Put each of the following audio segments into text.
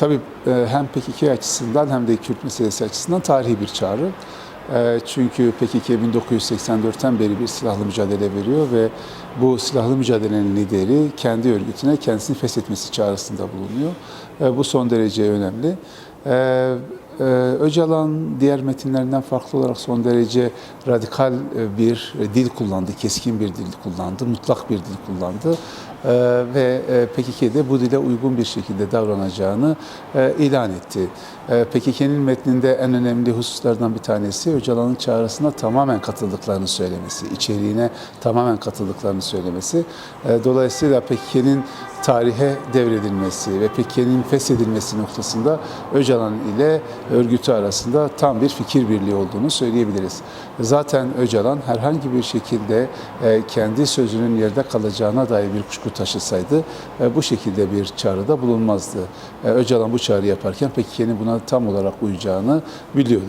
tabii e, hem PKK açısından hem de Kürt meselesi açısından tarihi bir çağrı. E, çünkü PKK 1984'ten beri bir silahlı mücadele veriyor ve bu silahlı mücadelenin lideri kendi örgütüne kendisini feshetmesi çağrısında bulunuyor. E, bu son derece önemli. Öcalan diğer metinlerinden farklı olarak son derece radikal bir dil kullandı, keskin bir dil kullandı, mutlak bir dil kullandı ve e, PKK de bu dile uygun bir şekilde davranacağını e, ilan etti. E, PKK'nin metninde en önemli hususlardan bir tanesi Öcalan'ın çağrısına tamamen katıldıklarını söylemesi, içeriğine tamamen katıldıklarını söylemesi. Dolayısıyla PKK'nin tarihe devredilmesi ve PKK'nin feshedilmesi noktasında Öcalan ile örgütü arasında tam bir fikir birliği olduğunu söyleyebiliriz. Zaten Öcalan herhangi bir şekilde kendi sözünün yerde kalacağına dair bir kuşku taşısaydı e, bu şekilde bir çağrıda bulunmazdı. E, Öcalan bu çağrı yaparken PKK'nin buna tam olarak uyacağını biliyordu.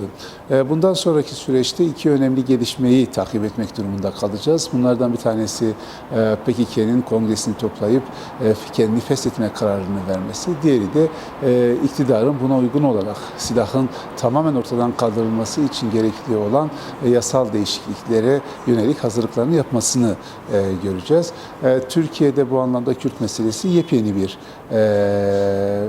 E, Bundan sonraki süreçte iki önemli gelişmeyi takip etmek durumunda kalacağız. Bunlardan bir tanesi e, PKK'nin kongresini toplayıp e, kendini feshetme kararını vermesi. Diğeri de e, iktidarın buna uygun olarak silahın tamamen ortadan kaldırılması için gerekli olan e, yasal değişikliklere yönelik hazırlıklarını yapmasını e, göreceğiz. E, Türkiye'de bu anlamda Kürt meselesi yepyeni bir e,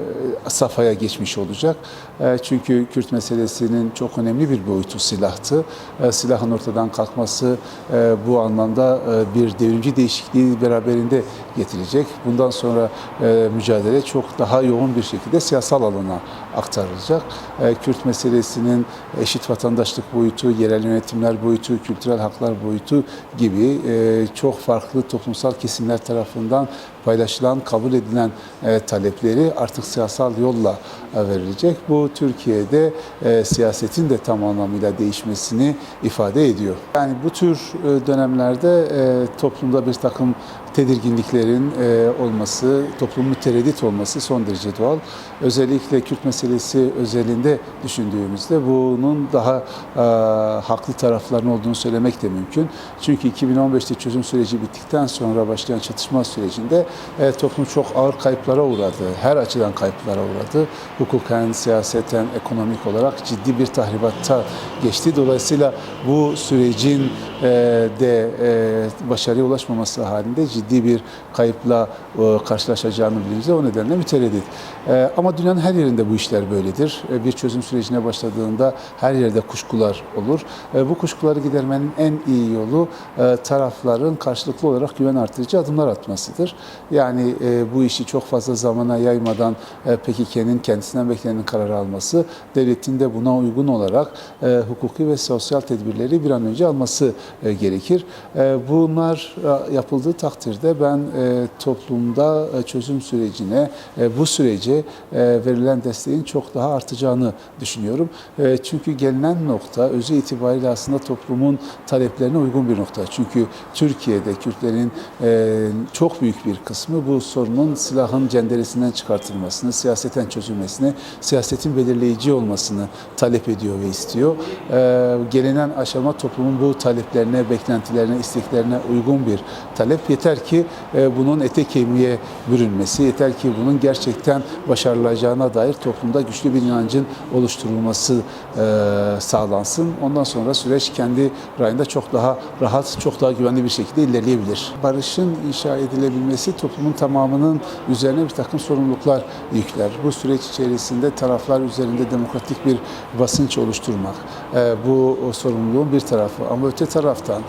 safhaya geçmiş olacak. E, çünkü Kürt meselesinin çok önemli bir boyutu silahtı. E, silahın ortadan kalkması e, bu anlamda e, bir devrimci değişikliği beraberinde getirecek. Bundan sonra e, mücadele çok daha yoğun bir şekilde siyasal alana aktarılacak. E, Kürt meselesinin eşit vatandaşlık boyutu, yerel yönetimler boyutu, kültürel haklar boyutu gibi e, çok farklı toplumsal kesimler tarafından paylaşılan, kabul edilen e, talepleri artık siyasal yolla e, verilecek. Bu Türkiye'de e, siyasetin de tam anlamıyla değişmesini ifade ediyor. Yani bu tür e, dönemlerde e, toplumda bir takım tedirginliklerin e, olması, toplumun tereddüt olması son derece doğal. Özellikle Kürt meselesi özelinde düşündüğümüzde bunun daha e, haklı tarafların olduğunu söylemek de mümkün. Çünkü 2015'te çözüm süreci bittikten sonra başlayan çatışma sürecinde e, toplum çok ağır kayıplara uğradı. Her açıdan kayıplara uğradı. Hukuken, siyaseten, ekonomik olarak ciddi bir tahribatta geçti. Dolayısıyla bu sürecin de başarıya ulaşmaması halinde ciddi bir kayıpla e, karşılaşacağını bilince o nedenle mütereddit. E, ama dünyanın her yerinde bu işler böyledir. E, bir çözüm sürecine başladığında her yerde kuşkular olur. Bu kuşkuları gidermenin en iyi yolu tarafların karşılıklı olarak güven artırıcı adımlar atmasıdır. Yani bu işi çok fazla zamana yaymadan PKK'nin kendisinden beklenen kararı alması, devletin de buna uygun olarak hukuki ve sosyal tedbirleri bir an önce alması gerekir. Bunlar yapıldığı takdirde ben e, toplumda e, çözüm sürecine, e, bu sürece e, verilen desteğin çok daha artacağını düşünüyorum. E, çünkü gelinen nokta özü itibariyle aslında toplumun taleplerine uygun bir nokta. Çünkü Türkiye'de Kürtlerin e, çok büyük bir kısmı bu sorunun silahın cenderesinden çıkartılmasını, siyaseten çözülmesini, siyasetin belirleyici olmasını talep ediyor ve istiyor. E, gelinen aşama toplumun bu taleplerine, beklentilerine, isteklerine uygun bir talep. Yeter ki e, bunun ete kemiğe bürünmesi, yeter ki bunun gerçekten başarılacağına dair toplumda güçlü bir inancın oluşturulması e, sağlansın. Ondan sonra süreç kendi rayında çok daha rahat, çok daha güvenli bir şekilde ilerleyebilir. Barışın inşa edilebilmesi toplumun tamamının üzerine bir takım sorumluluklar yükler. Bu süreç içerisinde taraflar üzerinde demokratik bir basınç oluşturmak. e, bu sorumluluğun bir tarafı. Ama öte taraftan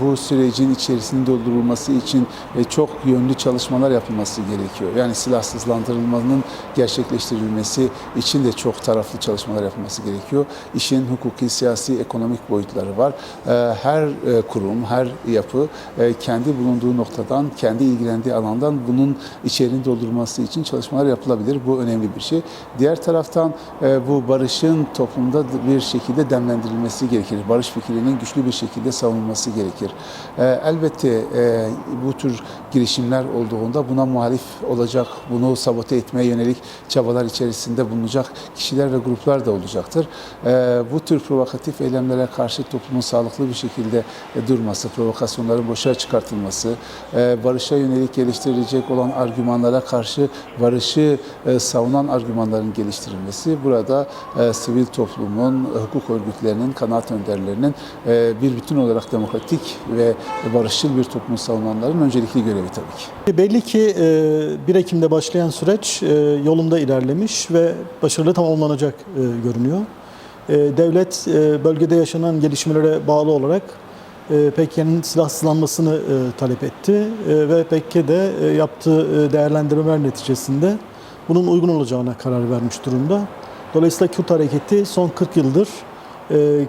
bu sürecin içerisinde doldurulması için e, çok yönlü çalışmalar yapılması gerekiyor. Yani silahsızlandırılmanın gerçekleştirilmesi için de çok taraflı çalışmalar yapılması gerekiyor. İşin hukuki, siyasi, ekonomik boyutları var. E, Her e, kurum, her yapı kendi bulunduğu noktadan, kendi ilgilendiği alandan bunun içeriğini doldurması için çalışmalar yapılabilir. Bu önemli bir şey. Diğer taraftan bu barışın toplumda bir şekilde demlendirilmesi gerekir. Barış fikrinin güçlü bir şekilde savunulması gerekir. Elbette bu tür girişimler olduğunda buna muhalif olacak, bunu sabote etmeye yönelik çabalar içerisinde bulunacak kişiler ve gruplar da olacaktır. Ee, bu tür provokatif eylemlere karşı toplumun sağlıklı bir şekilde e, durması, provokasyonların boşa çıkartılması, e, barışa yönelik geliştirilecek olan argümanlara karşı barışı e, savunan argümanların geliştirilmesi burada sivil toplumun, hukuk örgütlerinin, kanaat önderlerinin bir bütün olarak demokratik ve barışçıl bir toplum savunanların öncelikli görevi tabii ki. Belli ki e, 1 Ekim'de başlayan süreç e, yolunda ilerlemiş ve başarılı tamamlanacak e, görünüyor. E, Devlet e, bölgede yaşanan gelişmelere bağlı olarak e, PKK'nın silahsızlanmasını e, talep etti E, ve PKK de e, yaptığı e, değerlendirmeler neticesinde bunun uygun olacağına karar vermiş durumda. Dolayısıyla Kürt hareketi son 40 yıldır e,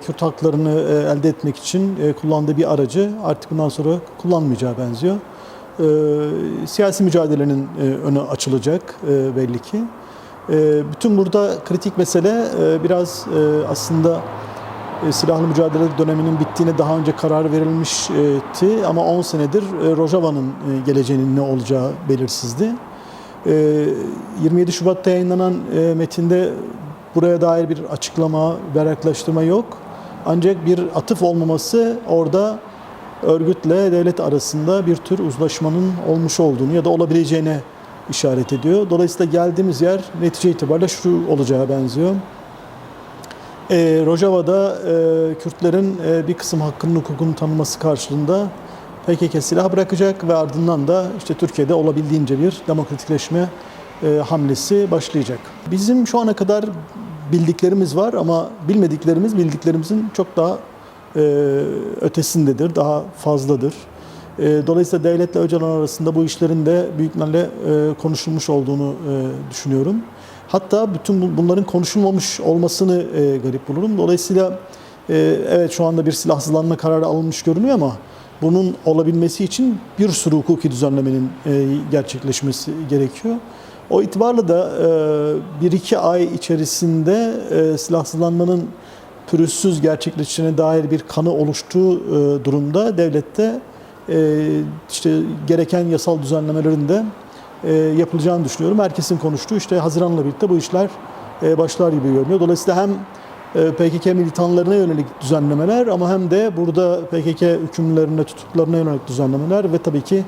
Kürt haklarını e, elde etmek için e, kullandığı bir aracı artık bundan sonra kullanmayacağı benziyor. E, siyasi mücadelenin e, önü açılacak e, belli ki. E, bütün burada kritik mesele e, biraz e, aslında e, silahlı mücadele döneminin bittiğine daha önce karar verilmişti ama 10 senedir e, Rojava'nın e, geleceğinin ne olacağı belirsizdi. E, 27 Şubat'ta yayınlanan e, metinde buraya dair bir açıklama, berraklaştırma yok. Ancak bir atıf olmaması orada örgütle devlet arasında bir tür uzlaşmanın olmuş olduğunu ya da olabileceğine işaret ediyor. Dolayısıyla geldiğimiz yer netice itibariyle şu olacağı benziyor. E, Rojava'da e, Kürtlerin e, bir kısım hakkının hukukunu tanıması karşılığında PKK silah bırakacak ve ardından da işte Türkiye'de olabildiğince bir demokratikleşme e, hamlesi başlayacak. Bizim şu ana kadar bildiklerimiz var ama bilmediklerimiz bildiklerimizin çok daha e, ötesindedir, daha fazladır. E, dolayısıyla devletle Öcalan arasında bu işlerin de büyük ihtimalle e, konuşulmuş olduğunu e, düşünüyorum. Hatta bütün bu- bunların konuşulmamış olmasını e, garip bulurum. Dolayısıyla e, evet şu anda bir silahsızlanma kararı alınmış görünüyor ama bunun olabilmesi için bir sürü hukuki düzenlemenin e, gerçekleşmesi gerekiyor. O itibarla da e, bir iki ay içerisinde e, silahsızlanmanın pürüzsüz gerçekleşeceğine dair bir kanı oluştuğu e, durumda devlette işte gereken yasal düzenlemelerin de yapılacağını düşünüyorum. Herkesin konuştuğu işte Haziran'la birlikte bu işler başlar gibi görünüyor. Dolayısıyla hem PKK militanlarına yönelik düzenlemeler ama hem de burada PKK hükümlerine, tutuklarına yönelik düzenlemeler ve tabii ki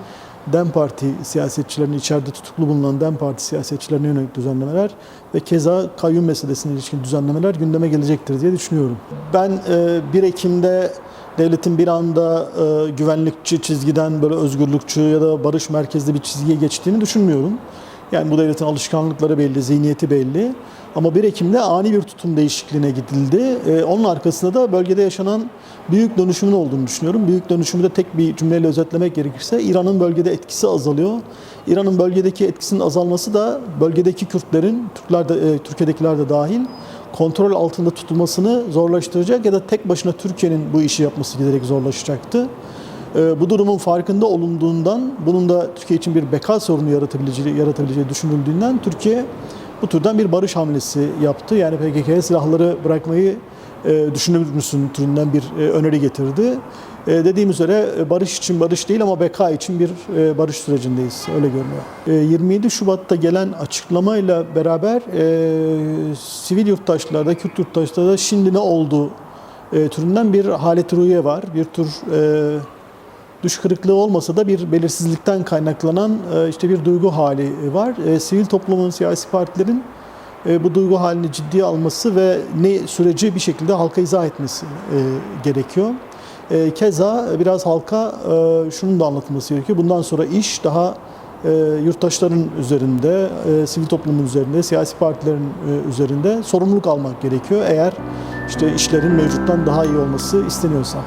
DEM Parti siyasetçilerinin içeride tutuklu bulunan DEM Parti siyasetçilerine yönelik düzenlemeler ve keza kayyum meselesine ilişkin düzenlemeler gündeme gelecektir diye düşünüyorum. Ben e, 1 Ekim'de devletin bir anda e, güvenlikçi çizgiden böyle özgürlükçü ya da barış merkezli bir çizgiye geçtiğini düşünmüyorum. Yani bu devletin alışkanlıkları belli, zihniyeti belli. Ama 1 Ekim'de ani bir tutum değişikliğine gidildi. Ee, onun arkasında da bölgede yaşanan büyük dönüşümün olduğunu düşünüyorum. Büyük dönüşümü de tek bir cümleyle özetlemek gerekirse İran'ın bölgede etkisi azalıyor. İran'ın bölgedeki etkisinin azalması da bölgedeki Kürtlerin, Türkler de, e, Türkiye'dekiler de dahil kontrol altında tutulmasını zorlaştıracak ya da tek başına Türkiye'nin bu işi yapması giderek zorlaşacaktı. Ee, Bu durumun farkında olunduğundan, bunun da Türkiye için bir beka sorunu yaratabileceği, yaratabileceği düşünüldüğünden Türkiye bu türden bir barış hamlesi yaptı. Yani PKK'ya silahları bırakmayı e, düşünür müsün türünden bir e, öneri getirdi. E, dediğim üzere barış için barış değil ama beka için bir barış sürecindeyiz. Öyle görünüyor. E, 27 Şubat'ta gelen açıklamayla beraber sivil yurttaşlarda, Kürt yurttaşlarda şimdi ne oldu türünden bir halet ruhiye var. Bir tür düş kırıklığı olmasa da bir belirsizlikten kaynaklanan e, işte bir duygu hali var. E, Sivil toplumun, siyasi partilerin e, bu duygu halini ciddiye alması ve ne süreci bir şekilde halka izah etmesi e, gerekiyor. E, Keza biraz halka e, şunun da anlatılması gerekiyor. Bundan sonra iş daha e, yurttaşların üzerinde, e, sivil toplumun üzerinde, siyasi partilerin e, üzerinde sorumluluk almak gerekiyor. Eğer işte işlerin mevcuttan daha iyi olması isteniyorsa.